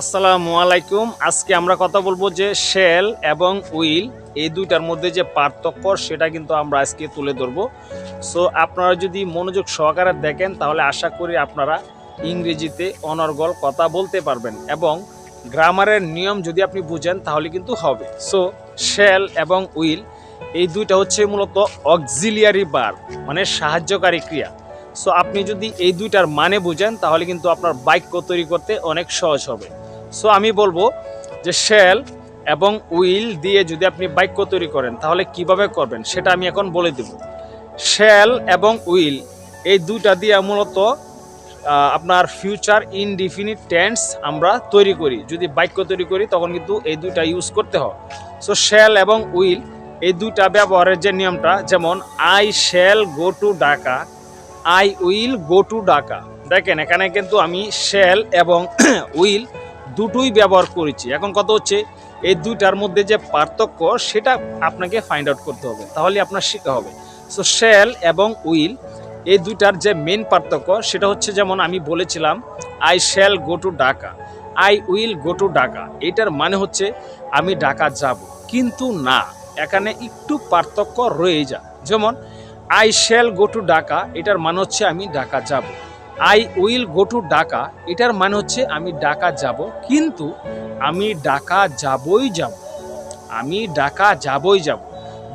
আসসালামু আলাইকুম। আজকে আমরা কথা বলব যে শেল এবং উইল, এই দুইটার মধ্যে যে পার্থক্য, সেটা কিন্তু আমরা আজকে তুলে ধরবো। সো আপনারা যদি মনোযোগ সহকারে দেখেন, তাহলে আশা করি আপনারা ইংরেজিতে অনর্গল কথা বলতে পারবেন এবং গ্রামারের নিয়ম যদি আপনি বুঝেন, তাহলে কিন্তু হবে। সো শেল এবং উইল, এই দুইটা হচ্ছে মূলত অক্সিলিয়ারি বার মানে সাহায্যকারী ক্রিয়া। সো আপনি যদি এই দুইটার মানে বুঝেন, তাহলে কিন্তু আপনার বাক্য তৈরি করতে অনেক সহজ হবে। সো আমি বলব যে শেল এবং উইল দিয়ে যদি আপনি বাক্য তৈরি করেন, তাহলে কীভাবে করবেন সেটা আমি এখন বলে দেব। শেল এবং উইল, এই দুইটা দিয়ে মূলত আপনার ফিউচার ইনডিফিনিট টেন্স আমরা তৈরি করি। যদি বাক্য তৈরি করি, তখন কিন্তু এই দুইটা ইউজ করতে হয়। সো শেল এবং উইল, এই দুইটা ব্যবহারের যে নিয়মটা, যেমন I shall go to Dhaka I will go to Dhaka দেখেন, এখানে কিন্তু আমি শেল এবং উইল দুটোই ব্যবহার করেছি। এখন কথা হচ্ছে, এই দুইটার মধ্যে যে পার্থক্য, সেটা আপনাকে ফাইন্ড আউট করতে হবে। তাহলে আপনার শেখা হবে। সো শেল এবং উইল এই দুইটার যে মেন পার্থক্য, সেটা হচ্ছে যেমন আমি বলেছিলাম I shall go to Dhaka I will go to Dhaka এটার মানে হচ্ছে, আমি ঢাকা যাব। কিন্তু না, এখানে একটু পার্থক্য রয়ে যায়। যেমন I shall go to Dhaka এটার মানে হচ্ছে আমি ঢাকা যাব। আই উইল গো টু ডাকা এটার মানে হচ্ছে আমি ডাকা যাব। কিন্তু আমি ডাকা যাবই যাব। আমি ডাকা যাবই যাব।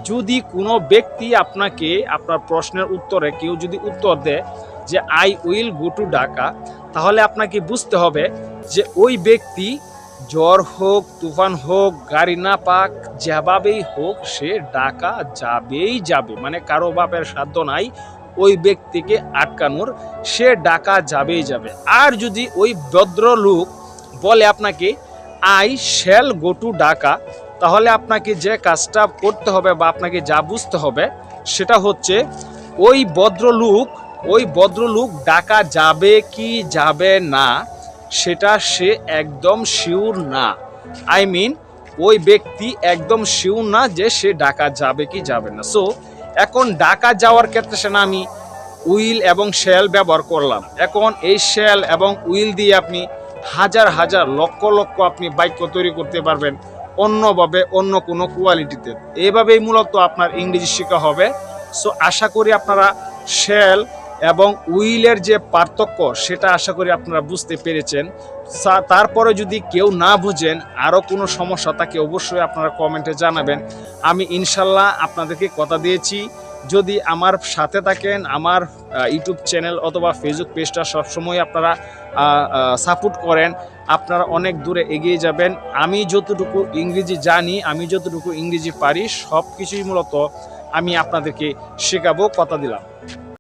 যদি কোনো ব্যক্তি আপনাকে আপনার প্রশ্নের উত্তরে কেউ যদি উত্তর দেয় যে আই উইল গো টু ডাকা তাহলে আপনাকে বুঝতে হবে যে ওই ব্যক্তি জ্বর হোক, তুফান হোক, গাড়ি না পাক, যেভাবেই হোক সে ডাকা যাবেই যাবে। মানে কারও বাপের সাধ্য নাই ওই ব্যক্তিকে আটকানোর, সে ডাকা যাবেই যাবে। আর যদি ওই ভদ্রলোক বলে আপনাকে, I shall go to Dhaka তাহলে আপনাকে যে কাজটা করতে হবে বা আপনাকে যা বুঝতে হবে, সেটা হচ্ছে ওই ভদ্রলোক ওই ভদ্রলোক ডাকা যাবে কি যাবে না, সেটা সে একদম শিওর না। আই মিন, ওই ব্যক্তি একদম শিওর না যে সে ডাকা যাবে কি যাবে না। সো এখন ঢাকা যাওয়ার ক্ষেত্রে সে না, আমি উইল এবং শেল ব্যবহার করলাম। এখন এই শেল এবং উইল দিয়ে আপনি হাজার হাজার লক্ষ লক্ষ আপনি বাক্য তৈরি করতে পারবেন অন্যভাবে, অন্য কোনো কোয়ালিটিতে। এইভাবেই মূলত আপনার ইংরেজি শেখা হবে। সো আশা করি আপনারা শেল এবং উইলের যে পার্থক্য, সেটা আশা করি আপনারা বুঝতে পেরেছেন। তারপরে যদি কেউ না বুঝেন, আরও কোনো সমস্যা, তাকে অবশ্যই আপনারা কমেন্টে জানাবেন। আমি ইনশাল্লাহ আপনাদেরকে কথা দিয়েছি। যদি আমার সাথে থাকেন, আমার ইউটিউব চ্যানেল অথবা ফেসবুক পেজটা সবসময় আপনারা সাপোর্ট করেন। আপনারা অনেক দূরে এগিয়ে যাবেন। আমি যতটুকু ইংরেজি জানি, আমি যতটুকু ইংরেজি পারি সব কিছুই মূলত আমি আপনাদেরকে শেখাবো, কথা দিলাম।